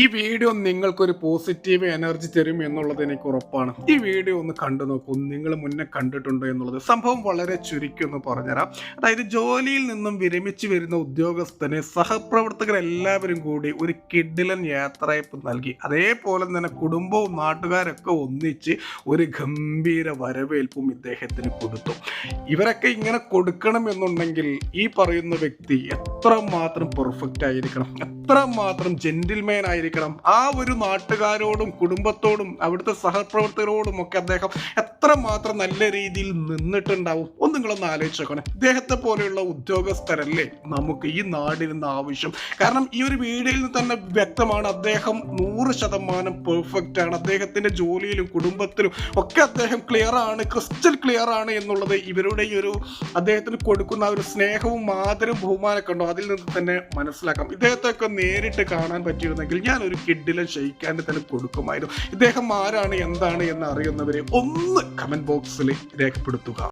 ഈ വീഡിയോ നിങ്ങൾക്കൊരു positive energy തരും എന്നുള്ളത് എനിക്ക് ഉറപ്പാണ്. ഈ വീഡിയോ ഒന്ന് കണ്ടു നോക്കൂ. നിങ്ങൾ മുന്നേ കണ്ടിട്ടുണ്ടോ എന്നുള്ളത്. സംഭവം വളരെ ചുരുക്കി ഒന്ന് പറഞ്ഞുതരാം. അതായത് ജോലിയിൽ നിന്നും വിരമിച്ചു വരുന്ന ഉദ്യോഗസ്ഥന് സഹപ്രവർത്തകരെല്ലാവരും കൂടി ഒരു കിഡിലൻ യാത്രയപ്പ് നൽകി. അതേപോലെ തന്നെ കുടുംബവും നാട്ടുകാരൊക്കെ ഒന്നിച്ച് ഒരു ഗംഭീര വരവേൽപ്പും ഇദ്ദേഹത്തിന് കൊടുത്തു. ഇവരൊക്കെ ഇങ്ങനെ കൊടുക്കണം എന്നുണ്ടെങ്കിൽ ഈ പറയുന്ന വ്യക്തി എത്ര മാത്രം പെർഫെക്റ്റ് ആയിരിക്കണം. എത്ര മാത്രം ജെന്റിൽമാൻ ആയിരിക്കണം. ആ ഒരു നാട്ടുകാരോടും കുടുംബത്തോടും അവിടുത്തെ സഹപ്രവർത്തകരോടും ഒക്കെ അദ്ദേഹം എത്രമാത്രം നല്ല രീതിയിൽ നിന്നിട്ടുണ്ടാവും? ഒന്ന് നിങ്ങളൊന്ന് ആലോചിച്ച് നോക്കണേ. പോലെയുള്ള ഉദ്യോഗസ്ഥരല്ലേ നമുക്ക് ഈ നാടിന് ആവശ്യം? കാരണം ഈ ഒരു വീഡിയോയിൽ നിന്ന് തന്നെ വ്യക്തമാണ് അദ്ദേഹം നൂറ് ശതമാനം പെർഫെക്റ്റ് ആണ്. അദ്ദേഹത്തിന്റെ ജോലിയിലും കുടുംബത്തിലും ഒക്കെ അദ്ദേഹം ക്ലിയർ ആണ് ക്രിസ്റ്റൽ ക്ലിയർ ആണ് എന്നുള്ളത് ഇവരുടെ ഈ ഒരു അദ്ദേഹത്തിന് കൊടുക്കുന്ന ഒരു സ്നേഹവും ആദരവും ബഹുമാനമൊക്കെ ഉണ്ടോ? അതിൽ നിന്ന് തന്നെ മനസ്സിലാക്കാം. ഇദ്ദേഹത്തെ ഒക്കെ നേരിട്ട് കാണാൻ പറ്റിയിരുന്നെങ്കിൽ ഞാൻ ഒരു കിഡിലെ ഷെയ്ക്കാന്റെ തന്നെ കൊടുക്കുമായിരുന്നു. ഇദ്ദേഹം ആരാണ് എന്താണ് എന്ന് അറിയുന്നവരെ ഒന്ന് കമന്റ് ബോക്സിൽ രേഖപ്പെടുത്തുക.